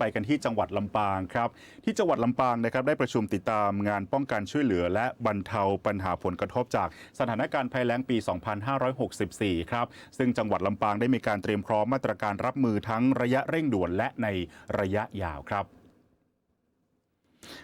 ไปกันที่จังหวัดลำปางครับ ที่จังหวัดลำปางนะครับได้ประชุมติดตามงานป้องกันช่วยเหลือ และบรรเทาปัญหาผลกระทบจากสถานการณ์ภัยแล้งปี 2564 ครับ ซึ่งจังหวัดลำปางได้มีการเตรียมพร้อมมาตรการรับมือทั้งระยะเร่งด่วนและในระยะยาวครับ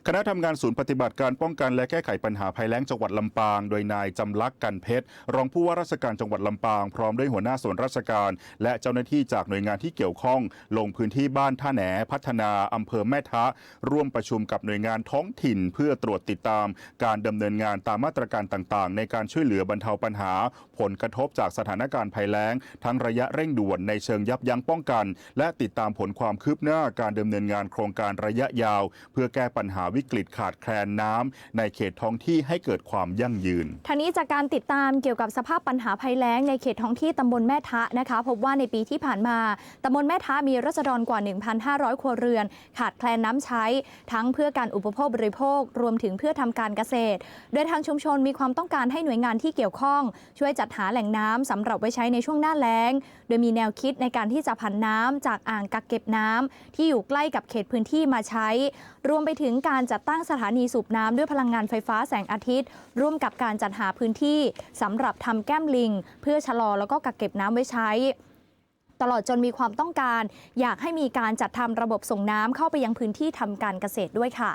คณะทำงานศูนย์ปฏิบัติการป้องกันและแก้ไขปัญหาภัยแล้งจังหวัดลำปาง โดยนายจำลักษณ์กันเพชร รองผู้ว่าราชการจังหวัดลำปาง พร้อมด้วยหัวหน้าส่วนราชการ และเจ้าหน้าที่จากหน่วยงานที่เกี่ยวข้อง ลงพื้นที่บ้านท่าแหนพัฒนาอำเภอแม่ทะ ร่วมประชุมกับหน่วยงานท้องถิ่น เพื่อตรวจติดตาม การดำเนินงานตามมาตรการต่างๆ ในการช่วยเหลือบรรเทาปัญหา ผลกระทบจากสถานการณ์ภัยแล้ง ทั้งระยะเร่งด่วนในเชิงยับยั้งป้องกัน และติดตามผลความคืบหน้าการดำเนินงานโครงการระยะยาว เพื่อแก้ปัญหาวิกฤตขาดแคลนน้ำในเขตท้องที่ให้เกิดความยั่งยืนทางนี้จากการติดตามเกี่ยวกับสภาพปัญหาภัยแล้งในเขตท้องที่ตำบลแม่ทะนะคะ พบว่าในปีที่ผ่านมาตำบลแม่ทะมีรัษฎรกว่า 1,500 ครัวเรือน ขาดแคลนน้ำใช้ ทั้งเพื่อการอุปโภคบริโภค รวมถึงเพื่อทำการเกษตร โดยทางชุมชนมีความต้องการให้หน่วยงานที่เกี่ยวข้อง ช่วยจัดหาแหล่งน้ำสำหรับไว้ใช้ในช่วงหน้าแล้ง โดยมีแนวคิดในการที่จะผันน้ำจากอ่างกักเก็บน้ำที่อยู่ใกล้กับเขตพื้นที่มาใช้ รวมไปถึงการจัดตั้งสถานีสูบน้ำด้วยพลังงานไฟฟ้าแสงอาทิตย์ ร่วมกับการจัดหาพื้นที่สำหรับทำแก้มลิง เพื่อชะลอแล้วก็กักเก็บน้ำไว้ใช้ ตลอดจนมีความต้องการ อยากให้มีการจัดทำระบบส่งน้ำเข้าไปยังพื้นที่ทำการเกษตรด้วยค่ะ